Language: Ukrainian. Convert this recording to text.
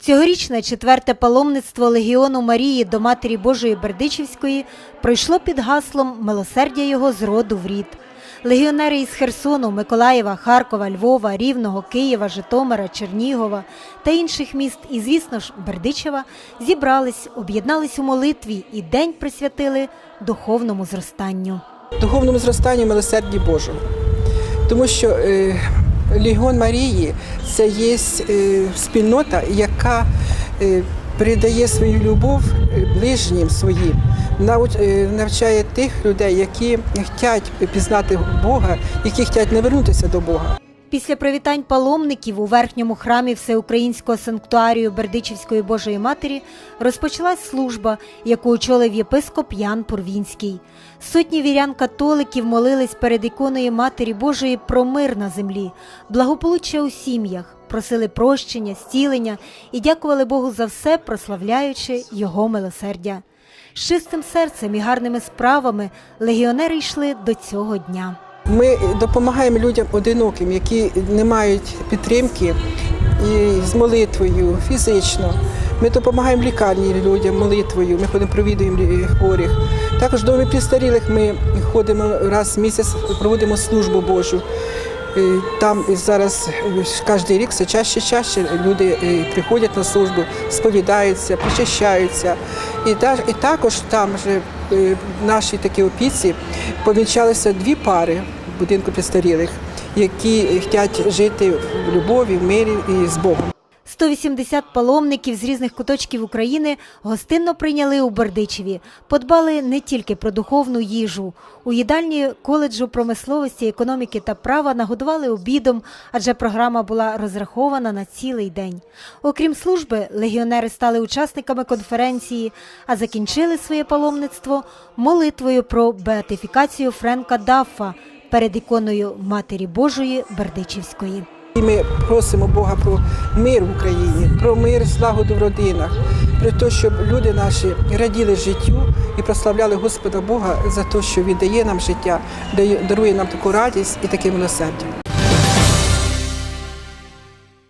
Цьогорічне четверте паломництво Легіону Марії до Матері Божої Бердичівської пройшло під гаслом Милосердя його з роду в рід. Легіонери із Херсону, Миколаєва, Харкова, Львова, Рівного, Києва, Житомира, Чернігова та інших міст, і, звісно ж, Бердичева, зібрались, об'єднались у молитві і день присвятили духовному зростанню. духовному зростанню милосерді Божого. Тому що е, Легіон Марії це є е, спільнота, яка е, передає свою любов е, ближнім своїм, навчає тих людей, які хочуть пізнати Бога, які хочуть не до Бога. Після привітань паломників у верхньому храмі Всеукраїнського санктуарію Бердичівської Божої Матері розпочалась служба, яку очолив єпископ Ян Пурвінський. Сотні вірян-католиків молились перед іконою Матері Божої про мир на землі, благополуччя у сім'ях, просили прощення, зцілення і дякували Богу за все, прославляючи Його милосердя. З чистим серцем і гарними справами легіонери йшли до цього дня. Ми допомагаємо людям одиноким, які не мають підтримки і з молитвою фізично. Ми допомагаємо лікарні людям молитвою. Ми ходимо, провідуємо хворих. Також в домі престарілих ми ходимо раз в місяць, проводимо службу Божу. Е, Там зараз е, кожен рік все чаще чаще люди е, приходять на службу, сповідаються, причащаються. І, і також там же е, в нашій такій опіці помічалися дві пари будинку престарілих, які хочуть жити в любові, в мирі і з Богом. 180 паломників з різних куточків України гостинно прийняли у Бердичеві. Подбали не тільки про духовну їжу. У їдальні коледжу промисловості, економіки та права нагодували обідом, адже програма була розрахована на цілий день. Окрім служби, легіонери стали учасниками конференції, а закінчили своє паломництво молитвою про беатифікацію Френка Даффа перед іконою Матері Божої Бердичівської. І ми просимо Бога про мир в Україні, про мир, злагоду в родинах, про те, щоб люди наші раділи життю і прославляли Господа Бога за те, що Він дає нам життя, дарує нам таку радість і таке милосердя.